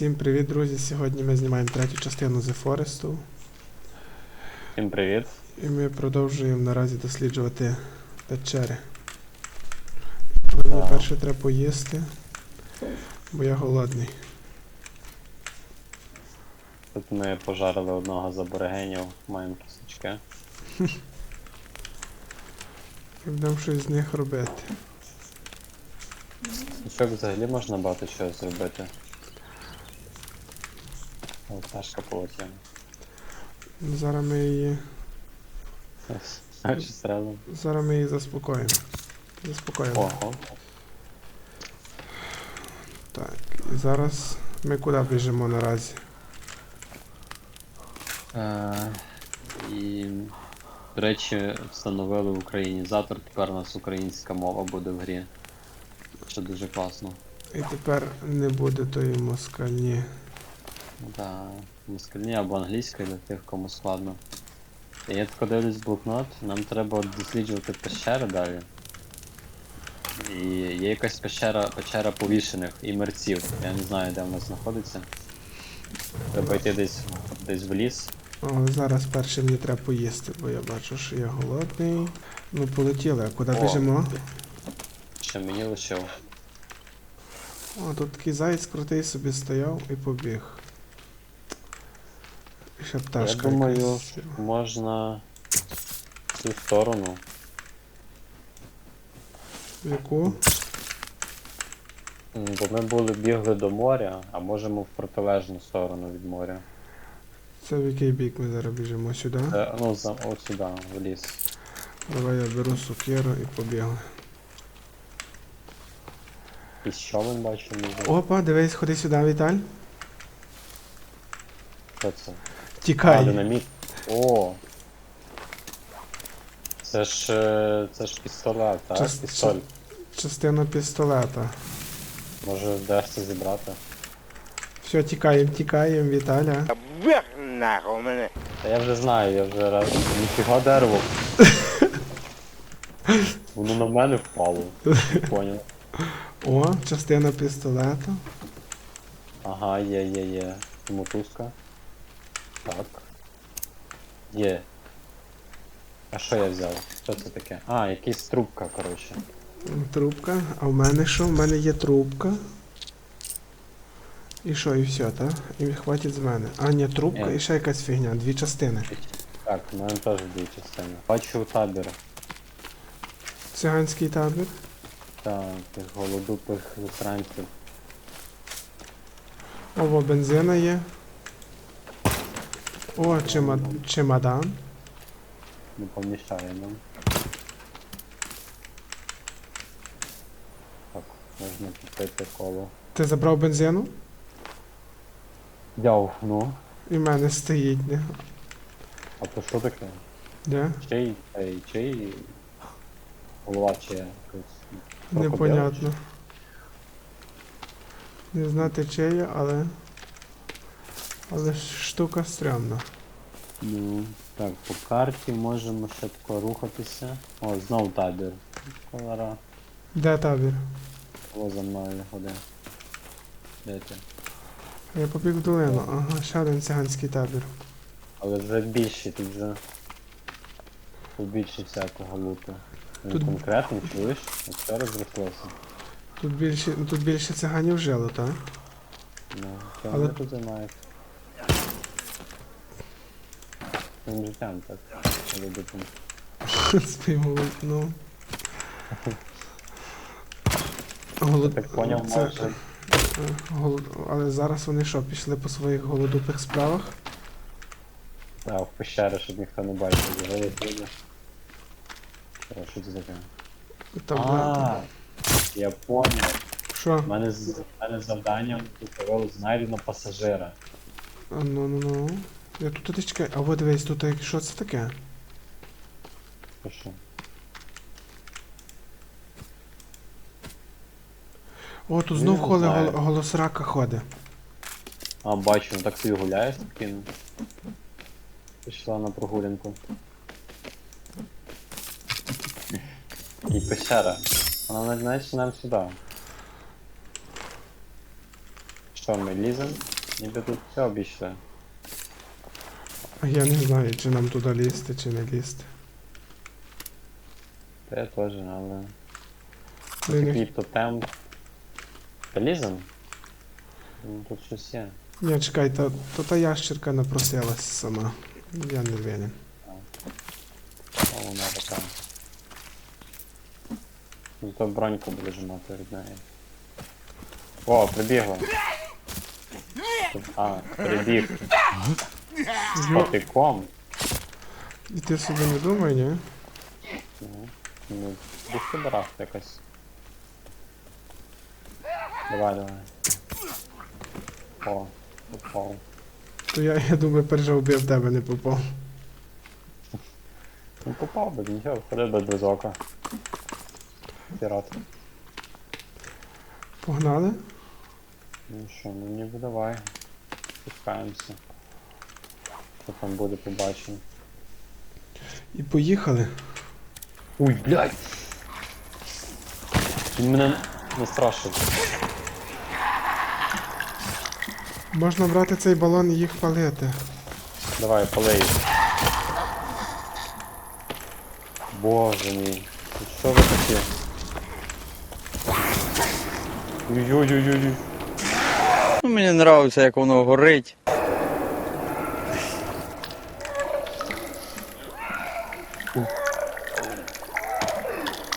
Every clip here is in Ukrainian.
Всім привіт, друзі! Сьогодні ми знімаємо третю частину The Forest. Всім привіт. І ми продовжуємо наразі досліджувати печери. Мені перше треба поїсти, бо я голодний. Тут ми пожарили одного з аборигенів, маємо кісточки. І будемо щось з них робити. Що взагалі можна багато чого зробити. О, пташка полетіла. Ну, Зараз ми її. А чи зразу? Зараз ми її заспокоїмо. Заспокоїмо. Ого. Так. І зараз ми куди біжимо наразі? Е, І, до речі, встановили українізатор, тепер у нас українська мова буде в грі. Що дуже класно. І тепер не буде тої москальні. Да, москальні або англійська для тих, кому складно. І Я тако дивлюсь блокнот, нам треба досліджувати пещери далі. І є якась пещера, печера повішених і мерців. Я не знаю, де вона знаходиться. Треба йти десь, десь в ліс. Але зараз перше мені треба поїсти, бо я бачу, що я голодний. Ну полетіли, а куди О. біжимо? Що мені лишив. О, тут такий заєць крутий собі стояв і побіг. Ще пташка. Я думаю, якась. можна в цю сторону. В яку? М, Бо ми були бігли до моря, а можемо в протилежну сторону від моря. Це в який бік ми зараз біжимо сюди. Е, ну, за, от сюди, в ліс. Давай я беру сукеру і побігли. І що ми бачимо? Опа, дивись, ходи сюди, Віталь. Що це? А, Тікай. динаміт. О! Це ж. е, це ж пістолет, так? Час- Пістоль. Частина пістолета. Може вдасться зібрати. Все, тікаємо, тікаємо, Віталя. Вверх нахуй мене. Та я вже знаю, я вже раз. Ніфіга дерево. Воно на мене впало. Не поняв. О, частина пістолета. Ага, є, є, є. Мотузка. Так. Є. А що я взяв? Що це таке? А, якась трубка, коротше. Трубка. А в мене що? В мене є трубка. І що, і все, так? І хватить з мене. А, ні, трубка Ні. і ще якась фігня, дві частини. Так, у мене теж дві частини. Бачу табір. Циганський табір. Та тих голодупих засранців. Ова, бензина є. О, чима... чемодан. Не поміщає нам. Так, можна купити коло. Ти забрав бензину? Яв, ну. І в мене стоїть, не? А то що таке? Де? Чий, ей, чий голова чи якось. Непонятно. Не знати чия, але. Але штука стрьомна. Ну, так, по карті можемо тако рухатися. О, знов табір. Колора. Де табір? О, за мною ходи. Де ти? Я побіг в долину. Ага, ще один циганський табір. Але вже більше, тут вже побільше всякого луту. Він Тут- конкретно, чуєш? Все розрослося. Тут більше, ну, тут більше циганів жило, так? Ну, що Але- вони тут займають? Своїм життям так. Своїм ну. Голод... Так поняв, це- може. голод... Але зараз вони що, пішли по своїх голодупих справах? А, в пещери, щоб ніхто не бачив, загалить люди. Що це таке? Там, А, я поняв. Що? У мене, з- мене завданням тут знайдено пасажира. А, ну ну ну. Я тут ти чекай. А от дивись, тут що це таке? Що? О, тут Ну, знов не холе гол... голос рака ходить. А, бачу, ну так собі гуляєш таким. Пішла на прогулянку. І пещера. Вона знаєш, нам сюди. Що ми ліземо? Ніби тут все обійшли. А я не знаю, чи нам туди лізти, чи не лізти. Та я теж, але. Ну, і Такий не... тотем. Та лізем? Ну тут щось є. Ні, чекай, то, то та ящерка напросилась сама. Я не винен. О, вона така. Ну то броньку буде жимати від неї. О, прибігла. А, прибіг. З патиком. І ти собі не думай, ні? Ну, ну, десь якась. Давай, давай. О, попав. То я, я думаю, пережив би я тебе не попав. Ну попав би, нічого, ходив би без ока. Пірат. Погнали? Ну що, ну ніби давай. Спускаємося. Що там буде побачимо. І поїхали. Ой, блядь! Він мене настрашив. Можна брати цей балон і їх палити. Давай, полей. Боже мій. Що ви такі? Ой-ой-ой-ой. Ну, мені подобається, як воно горить.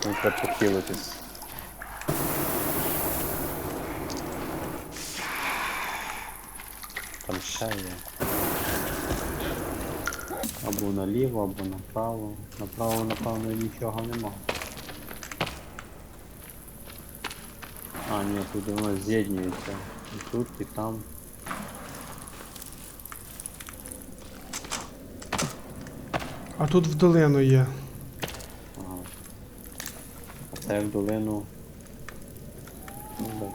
Мені треба похилитись. Там ще є. Або наліво, або направо. Направо, напевно, нічого нема. А, ні, тут воно з'єднюється. І тут, і там. А тут в долину є. Ага. А це в долину. Ну,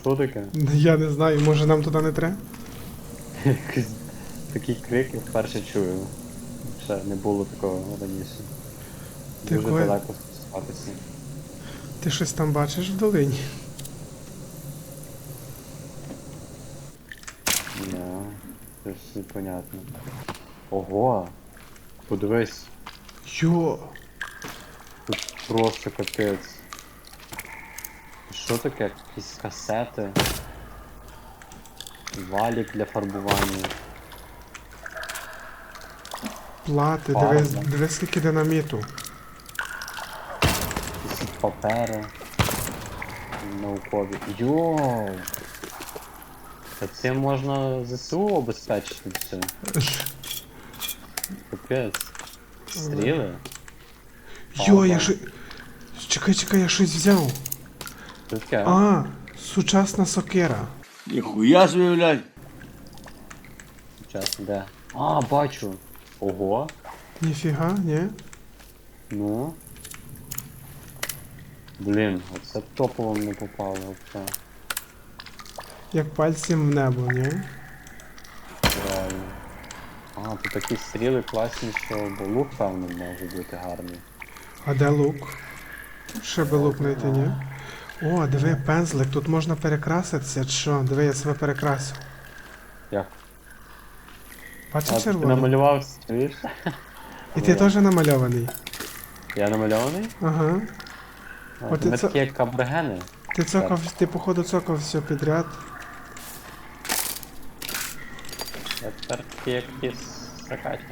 що таке? Я не знаю, може нам туди не треба? Такий крик я вперше чую. Ще не було такого раніше. Дуже Такое- далеко спускатися. Ти щось там бачиш в долині? Ні, щось непонятно. Ого! Подивись, Йо! Просто капець. Що таке? Якісь касети? Валік для фарбування. Плати, Фарба. дивись, дивись скільки динаміту. Якісь папери. Наукові. Йоу! Та цим можна ЗСУ обезпечити все. Капець. Стріли? Йо, я Фарба. Чекай, чекай, я щось взяв. Таке. А, сучасна сокира. Ніхуя собі, блядь. Час, де? А, бачу. Ого. Ніфіга, ні? Ну. Блін, оце топово не попало оце. Як пальцем в небо, ні? Реально. А, тут такі стріли класні, що бо лук, певно, може бути гарний. А де лук? Ще би лук знайти, ні? О, диви, пензлик, тут можна перекраситися, чи що? Диви, я себе перекрасив. Як? А Бачиш ти червоний? намалював, чуєш? І ти теж намальований. Я намальований? Ага. А, От Ми це- такі як абригени. Ти цокав, ти походу цокав все підряд. Я тепер такі як ті сакаті.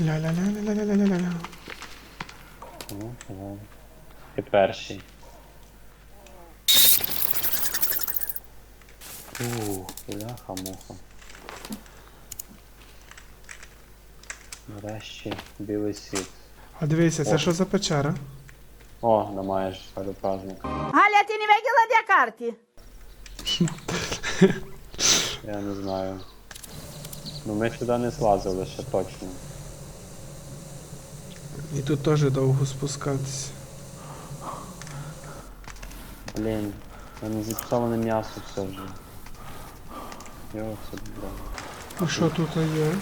Ля-ля-ля-ля-ля-ля-ля-ля. Ага. Ти перший. Ух, бляха-муха. Нарешті білий світ. А дивися, це О. що за печера? О, намаєш праздник. Галя, ти не видела де карти? Я не знаю. Ну ми сюди не злазили ще точно. І тут теж довго спускатися. Блін, мене зіпсоване м'ясо все вже. Йо, це блін. І що тут є?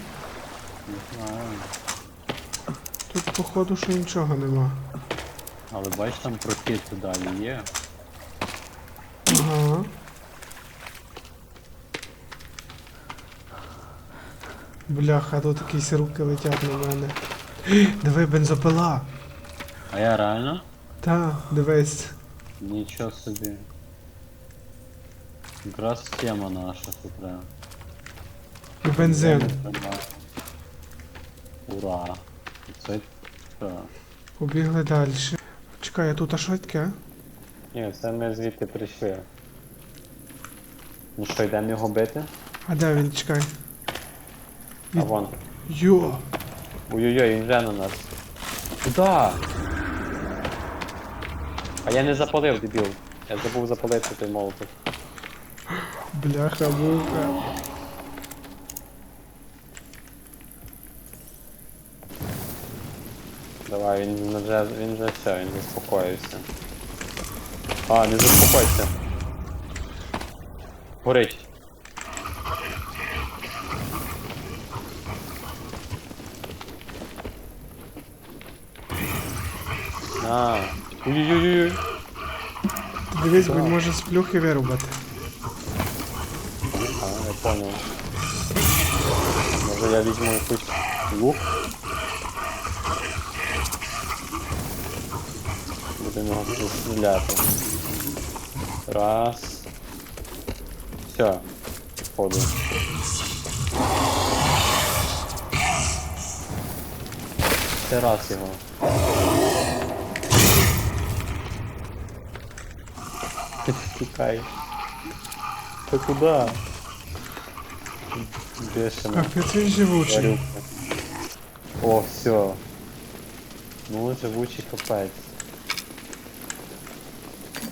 Не знаю. Тут походу що нічого нема. Але бач там прохід далі є. Ага. Бляха, тут якісь руки летять на мене. Диви, бензопила. А я реально? Та, дивись. Нічого собі. Якраз тема наша тут треба. І бензин. Ура. Це що? Побігли далі. Чекай, а тут а що таке? Ні, це ми звідти прийшли. Ну що, йдемо його бити? А де він, чекай. А вон. Йо! Ой-ой-ой, він вже на нас. Куда? А я не запалив, дебіл. Я забув запалити той молоток. Бляха, муха. Давай, він вже, він вже все, він заспокоївся. А, не заспокойся. Горить. А, ой-ой-ой. Дивись, він може з плюхи вирубати. А, я понял. Може я візьму якийсь лук? Будемо його стріляти. Раз. Все. Ходу. Ще раз його. Тікай. Ти куди? Бешено. Капець він живучий. О, все. Ну, живучий капець.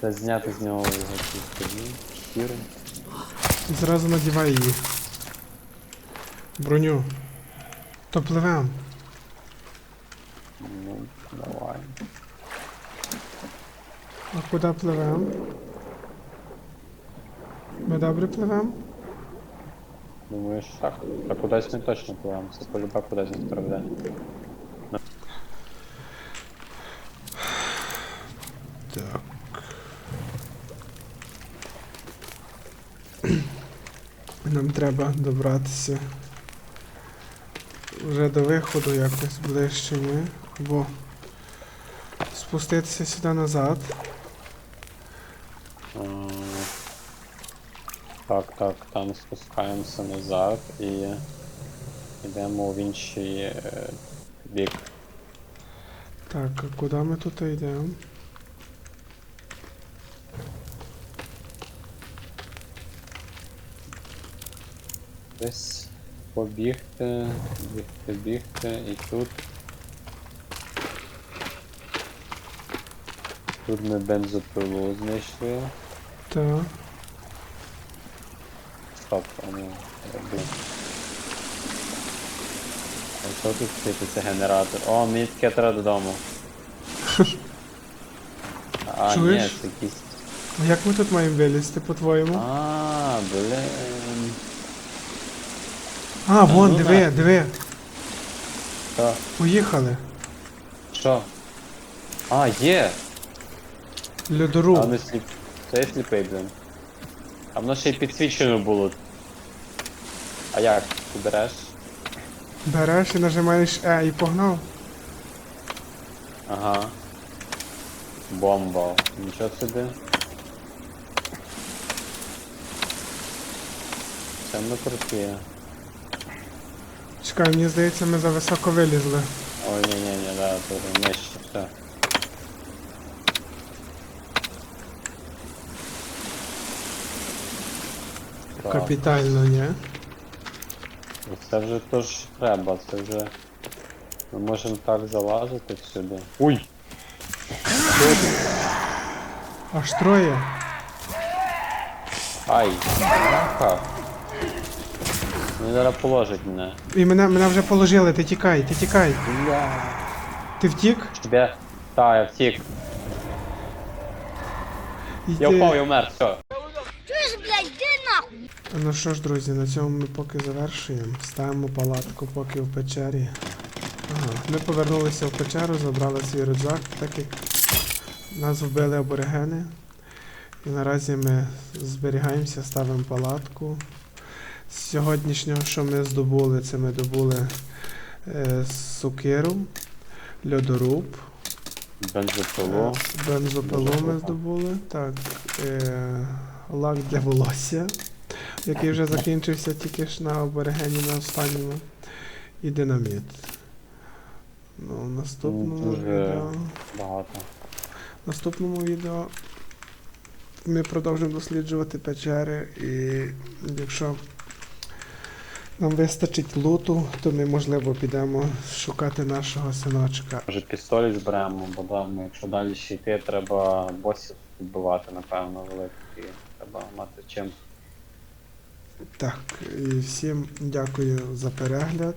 Треба зняти з нього його шкіру. І зразу надівай її. Броню. То пливем. Ну, давай. А куди пливем? Ми добре пливем? Думаєш, так. Та кудись ми точно пливемо. Це полюба кудись не проведе. Так. Нам треба добратися вже до виходу якось ближче, ні? Бо спуститися сюди назад. Так, так, там спускаємося назад і йдемо в інший е, бік. Так, а куди ми тут йдемо? Десь побігти, бігти, бігти, і тут. Тут ми бензопилу знайшли. Так. Стоп, а ну. А що тут світиться генератор? О, мені таке треба додому. А, ні, Чуєш? це якийсь. А як ми тут маємо вилізти, по-твоєму? А, блин. А, вон, ну диви, да. диви. Що? Поїхали. Що? А, є! А Льодоруб. не сліп. Це я сліпий, блин. А воно ще й підсвічено було. А як? Ти береш? Береш і нажимаєш Е і погнав. Ага. Бомба. Нічого собі. Це ми круті. Чекай, мені здається, ми за високо вилізли. Ой, ні, ні, ні, да, тут нижче, все. Капітально, ні? Це вже то ж треба, це вже. Ми можемо так залазити сюди. Уй! Аж троє. Ай! Бляха! Вони зараз положить мене. І мене, мене вже положили, ти тікай, ти тікай. Бля. Ти втік? Тебе. Та, я втік. Я Йди. впав, я вмер, все. Чуєш, блядь, ти нахуй. Ну що ж, друзі, на цьому ми поки завершуємо. Ставимо палатку поки в печері. Ага, ми повернулися в печеру, забрали свій рюкзак, так як нас вбили аборигени. І наразі ми зберігаємося, ставимо палатку. З сьогоднішнього, що ми здобули, це ми добули е, сокиру, льодоруб, Бензопилу. Е, Бензопилу ми здобули. Так. Е, лак для волосся, який вже закінчився тільки ж на аборигені на останньому. І динаміт. Ну, в наступному дуже- відео. Багато. В наступному відео ми продовжимо досліджувати печери і якщо нам вистачить луту, то ми можливо підемо шукати нашого синочка. Може пістолет зберемо, бо там, якщо далі ще йти, треба босів відбивати, напевно, великих. І треба мати чим. Так, і всім дякую за перегляд.